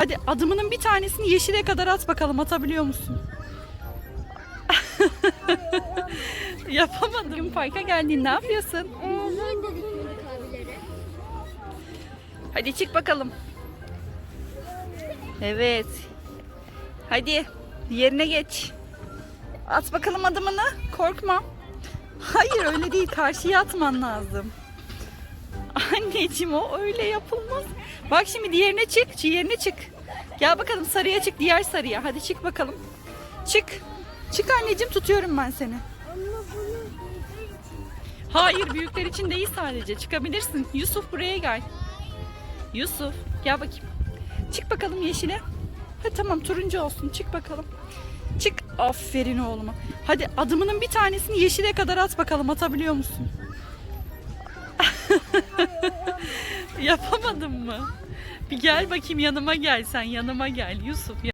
Hadi adımının bir tanesini yeşile kadar at bakalım atabiliyor musun? Yapamadım. Bugün parka geldin ne yapıyorsun? Ee, dedik minik abileri. Hadi çık bakalım. Evet. Hadi yerine geç. At bakalım adımını. Korkma. Hayır öyle değil. Karşıya atman lazım. Anneciğim o öyle yapılmaz. Bak şimdi diğerine çık. Diğerine çık. Gel bakalım sarıya çık. Diğer sarıya. Hadi çık bakalım. Çık. Çık anneciğim tutuyorum ben seni. Hayır büyükler için değil sadece. Çıkabilirsin. Yusuf buraya gel. Yusuf gel bakayım. Çık bakalım yeşile. Ha, tamam turuncu olsun. Çık bakalım. Çık. Aferin oğluma. Hadi adımının bir tanesini yeşile kadar at bakalım. Atabiliyor musun? Yapamadın mı? Bir gel bakayım yanıma gel sen yanıma gel Yusuf.